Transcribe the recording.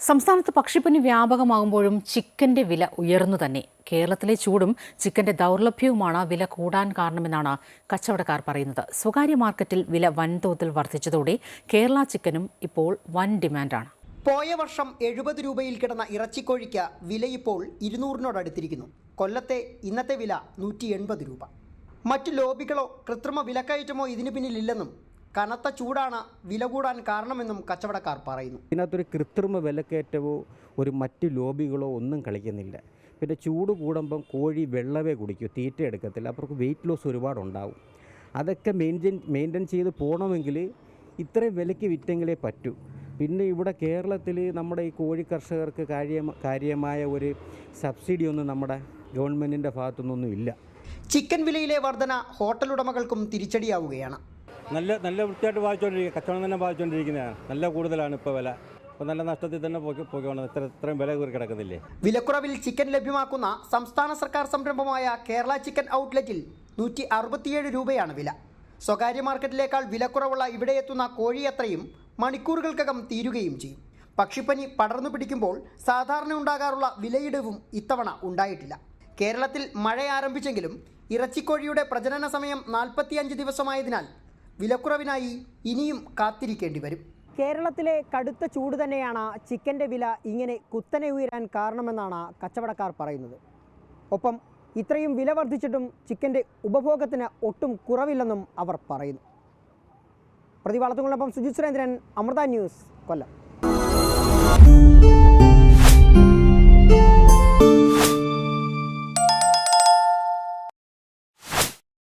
സംസ്ഥാനത്ത് പക്ഷിപ്പനി വ്യാപകമാകുമ്പോഴും ചിക്കന്റെ വില ഉയർന്നു തന്നെ. കേരളത്തിലെ ചൂടും ചിക്കന്റെ ദൗർലഭ്യവുമാണ് വില കൂടാൻ കാരണമെന്നാണ് കച്ചവടക്കാർ പറയുന്നത്. സ്വകാര്യ മാർക്കറ്റിൽ വില വൻതോതിൽ വർദ്ധിച്ചതോടെ കേരള ചിക്കനും ഇപ്പോൾ വൻ ഡിമാൻഡാണ്. പോയ വർഷം എഴുപത് രൂപയിൽ കിടന്ന ഇറച്ചിക്കോഴിക്ക് വില ഇപ്പോൾ ഇരുന്നൂറിനോടടുത്തിരിക്കുന്നു. കൊല്ലത്തെ ഇന്നത്തെ വില നൂറ്റി രൂപ. മറ്റു ലോബികളോ കൃത്രിമ വിലക്കയറ്റമോ ഇതിനു പിന്നിലില്ലെന്നും കനത്ത ചൂടാണ് വില കൂടാൻ കാരണമെന്നും കച്ചവടക്കാർ പറയുന്നു. ഇതിനകത്തൊരു കൃത്രിമ വിലക്കയറ്റമോ ഒരു മറ്റ് ലോബികളോ ഒന്നും കളിക്കുന്നില്ല. പിന്നെ ചൂട് കൂടുമ്പം കോഴി വെള്ളവേ കുടിക്കൂ തീറ്റ എടുക്കത്തില്ല. അവർക്ക് വെയിറ്റ് ലോസ് ഒരുപാടുണ്ടാവും. അതൊക്കെ മെയിന്റെയിൻ മെയിന്റെയിൻ ചെയ്ത് പോകണമെങ്കിൽ ഇത്രയും വിലയ്ക്ക് വിറ്റെങ്കിലേ പറ്റൂ. പിന്നെ ഇവിടെ കേരളത്തിൽ നമ്മുടെ ഈ കോഴി കർഷകർക്ക് കാര്യ കാര്യമായ ഒരു സബ്സിഡി ഒന്നും നമ്മുടെ ഗവൺമെന്റിന്റെ ഭാഗത്തുനിന്നൊന്നും ഇല്ല. ചിക്കൻ വിലയിലെ വർധന ഹോട്ടൽ ഉടമകൾക്കും തിരിച്ചടിയാവുകയാണ്. നല്ല നല്ല വൃത്തിയായിട്ട് വായിച്ചുകൊണ്ടിരിക്കുക കച്ചവടം തന്നെ വായിച്ചുകൊണ്ടിരിക്കുന്നതാണ് നല്ല കൂടുതലാണ് ഇപ്പോൾ വില. അപ്പോൾ നല്ല നഷ്ടത്തിൽ തന്നെ പോയി പോയിക്കൊണ്ട് ഇത്ര ഇത്രയും വില കയറി കിടക്കുന്നില്ലേ? വിലക്കുറവിൽ ചിക്കൻ ലഭ്യമാക്കുന്ന സംസ്ഥാന സർക്കാർ സംരംഭമായ കേരള ചിക്കൻ ഔട്ട്ലെറ്റിൽ നൂറ്റി അറുപത്തിയേഴ് രൂപയാണ് വില. സ്വകാര്യ മാർക്കറ്റിലേക്കാൾ വിലക്കുറവുള്ള ഇവിടെ എത്തുന്ന കോഴി അത്രയും മണിക്കൂറുകൾക്കകം തീരുകയും ചെയ്യും. പക്ഷിപ്പനി പടർന്നു പിടിക്കുമ്പോൾ സാധാരണ ഉണ്ടാകാറുള്ള വിലയിടിവും ഇത്തവണ ഉണ്ടായിട്ടില്ല. കേരളത്തിൽ മഴ ആരംഭിച്ചെങ്കിലും ഇറച്ചിക്കോഴിയുടെ പ്രജനന സമയം നാൽപ്പത്തിയഞ്ച് ദിവസമായതിനാൽ വിലക്കുറവിനായി ഇനിയും കാത്തിരിക്കേണ്ടി വരും. കേരളത്തിലെ കടുത്ത ചൂട് തന്നെയാണ് ചിക്കന്റെ വില ഇങ്ങനെ കുത്തനെ ഉയരാൻ കാരണമെന്നാണ് കച്ചവടക്കാർ പറയുന്നത്. ഒപ്പം ഇത്രയും വില വർദ്ധിച്ചിട്ടും ചിക്കന്റെ ഉപഭോഗത്തിന് ഒട്ടും കുറവില്ലെന്നും അവർ പറയുന്നു. പ്രതിഭാളത്തുകൊണ്ടൊപ്പം സുജിത് സുരേന്ദ്രൻ അമൃത ന്യൂസ് കൊല്ലം.